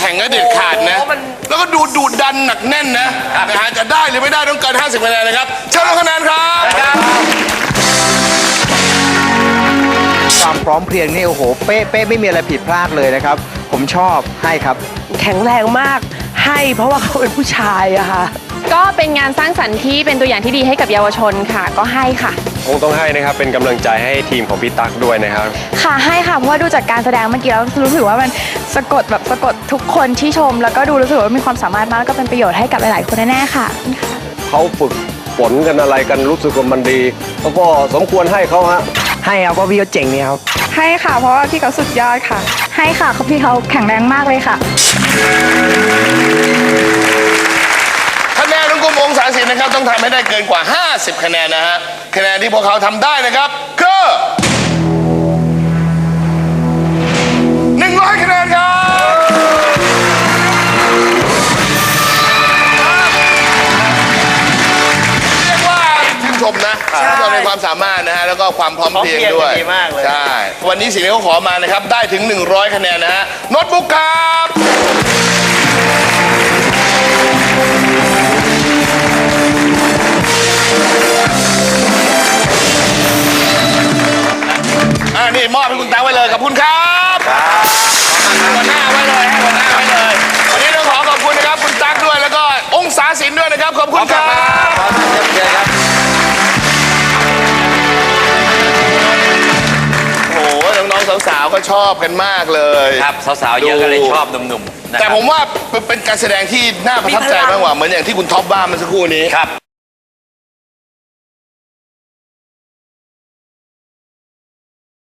ข่งก็เด็ดขาดนะโอ้มันแล้วก็ดูดูดันหนักแน่นนะนะฮะจะได้หรือไม่ได้ต้องเกิน50คะแนนนะครับเชิญลงคะแนนครับความพร้อมเพรียงนี่โอ้โหเป๊ะเป๊ะไม่มีอะไรผิดพลาดเลยนะครับ ผมชอบให้ครับ แข็งแรงมากให้เพราะว่าเขาเป็นผู้ชายอะค่ะ ก็เป็นงานสร้างสรรค์ที่เป็นตัวอย่างที่ดีให้กับเยาวชนค่ะ ก็ให้ค่ะ คงต้องให้นะครับเป็นกำลังใจให้ทีมของพี่ตั๊กด้วยนะครับ ค่ะให้ค่ะเพราะว่าดูจากการแสดงเมื่อกี้แล้วรู้สึกว่ามันสะกดแบบสะกดทุกคนที่ชม แล้วก็ดูรู้สึกว่ามีความสามารถมากแล้วก็เป็นประโยชน์ให้กับหลายๆคนแน่ๆค่ะ เขาฝึกฝนกันอะไรกันรู้สึกว่ามันดีแล้วก็สมควรให้เขาฮะ ให้ครับเพราะพี่เขาเจ๋งเนี่ยครับ ให้ค่ะ เพราะว่าพี่เขาสุดยอดค่ะ ให้ค่ะเขาพี่เขาแข็งแรงมากเลยค่ะ คะแนนของกลุ่มองศาสินนะครับต้องทำให้ได้เกินกว่า 50 คะแนนนะฮะ คะแนนที่พวกเขาทำได้นะครับคือ100คะแนนครับเรียกว่าชื่นชมนะชื่นชมในความสามารถนะฮะแล้วก็ความพร้อมเพรียงด้วยพร้อมเพรียงกันดีมากเลย ใช่วันนี้สิ่งที่เขาขอมานะครับได้ถึง 100 คะแนนนะฮะโน้ตบุ๊กครับ หัวหน้าไว้เลยให้หัวหน้าไว้เลย วันนี้ต้องขอขอบคุณนะครับ คุณตั๊กด้วยแล้วก็องศาศิลป์ด้วยนะครับ ขอบคุณครับ โอ้โห น้องๆสาวๆก็ชอบกันมากเลย ครับสาวๆเยอะก็เลยชอบหนุ่มๆนะคแต่รับผมว่าเป็นการแสดงที่น่าประทับใจมากกว่าเหมือนอย่างที่คุณท็อปว่าเมื่อสักครู่นี้ ครับ